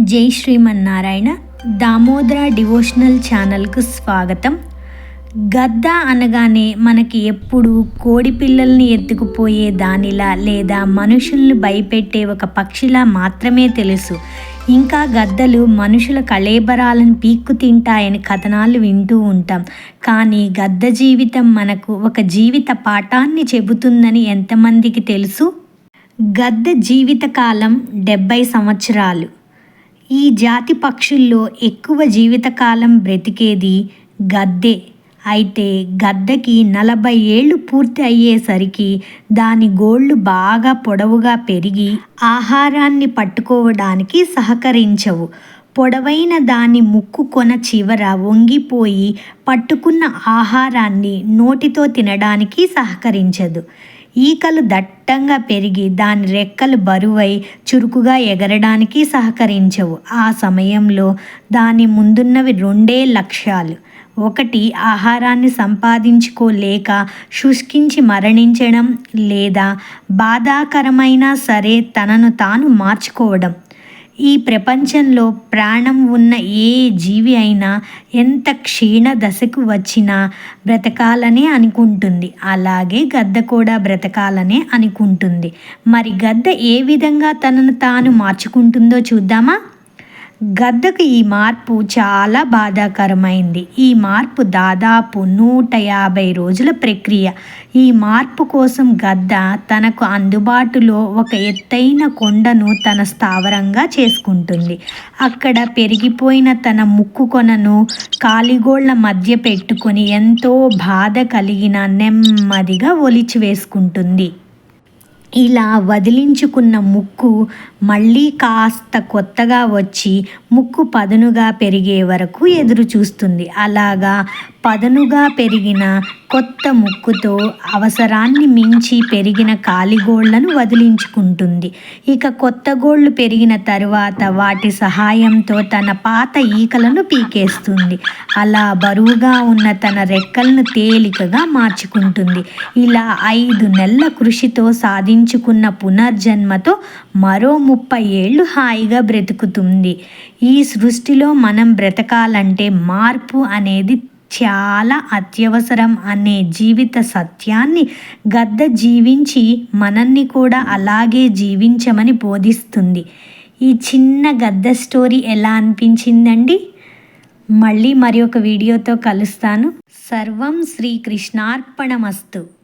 జై శ్రీమన్నారాయణ దామోదర డివోషనల్ ఛానల్కు స్వాగతం. గద్ద అనగానే మనకి ఎప్పుడు కోడి పిల్లల్ని ఎత్తుకుపోయే దానిలా లేదా మనుషుల్ని భయపెట్టే ఒక పక్షిలా మాత్రమే తెలుసు. ఇంకా గద్దలు మనుషుల కళేబరాలను పీక్కు తింటాయని కథనాలు వింటూ ఉంటాం. కానీ గద్ద జీవితం మనకు ఒక జీవిత పాఠాన్ని చెబుతుందని ఎంతమందికి తెలుసు? గద్ద జీవితకాలం డెబ్బై సంవత్సరాలు. ఈ జాతి పక్షుల్లో ఎక్కువ జీవితకాలం బ్రతికేది గద్దే. అయితే గద్దకి నలభై ఏళ్ళు పూర్తి అయ్యేసరికి దాని గోళ్ళు బాగా పొడవుగా పెరిగి ఆహారాన్ని పట్టుకోవడానికి సహకరించవు. పొడవైన దాని ముక్కు కొన చివర వంగిపోయి పట్టుకున్న ఆహారాన్ని నోటితో తినడానికి సహకరించదు. ఈకలు దట్టంగా పెరిగి దాని రెక్కలు బరువై చురుకుగా ఎగరడానికి సహకరించవు. ఆ సమయంలో దాని ముందున్నవి రెండే లక్ష్యాలు. ఒకటి ఆహారాన్ని సంపాదించుకోలేక శుష్కించి మరణించడం లేదా బాధాకరమైనా సరే తనను తాను మార్చుకోవడం. ఈ ప్రపంచంలో ప్రాణం ఉన్న ఏ జీవి అయినా ఎంత క్షీణ దశకు వచ్చినా బ్రతకాలనే అనుకుంటుంది. అలాగే గద్ద కూడా బ్రతకాలనే అనుకుంటుంది. మరి గద్ద ఏ విధంగా తనను తాను మార్చుకుంటుందో చూద్దామా? గద్దకు ఈ మార్పు చాలా బాధాకరమైంది. ఈ మార్పు దాదాపు నూట యాభై రోజుల ప్రక్రియ. ఈ మార్పు కోసం గద్ద తనకు అందుబాటులో ఒక ఎత్తైన కొండను తన స్థావరంగా చేసుకుంటుంది. అక్కడ పెరిగిపోయిన తన ముక్కు కొనను కాలిగోళ్ళ మధ్య పెట్టుకొని ఎంతో బాధ కలిగిన నెమ్మదిగా ఒలిచి వేసుకుంటుంది ఇలా వదిలించుకున్న ముక్కు మళ్ళీ కాస్త కొత్తగా వచ్చి ముక్కు పదునుగా పెరిగే వరకు ఎదురు చూస్తుంది అలాగా పదనుగా పెరిగిన కొత్త ముక్కుతో అవసరాన్ని మించి పెరిగిన కాలిగోళ్ళను వదిలించుకుంటుంది. ఇక కొత్త గోళ్ళు పెరిగిన తరువాత వాటి సహాయంతో తన పాత ఈకలను పీకేస్తుంది. అలా బరువుగా ఉన్న తన రెక్కలను తేలికగా మార్చుకుంటుంది. ఇలా ఐదు నెలల కృషితో సాధించుకున్న పునర్జన్మతో మరో ముప్పై ఏళ్ళు హాయిగా బ్రతుకుతుంది. ఈ సృష్టిలో మనం బ్రతకాలంటే మార్పు అనేది చాలా అత్యవసరం అనే జీవిత సత్యాన్ని గద్ద జీవించి మనల్ని కూడా అలాగే జీవించమని బోధిస్తుంది. ఈ చిన్న గద్ద స్టోరీ ఎలా అనిపించిందండి? మళ్ళీ మరి ఒక వీడియోతో కలుస్తాను. సర్వం శ్రీకృష్ణార్పణమస్తు.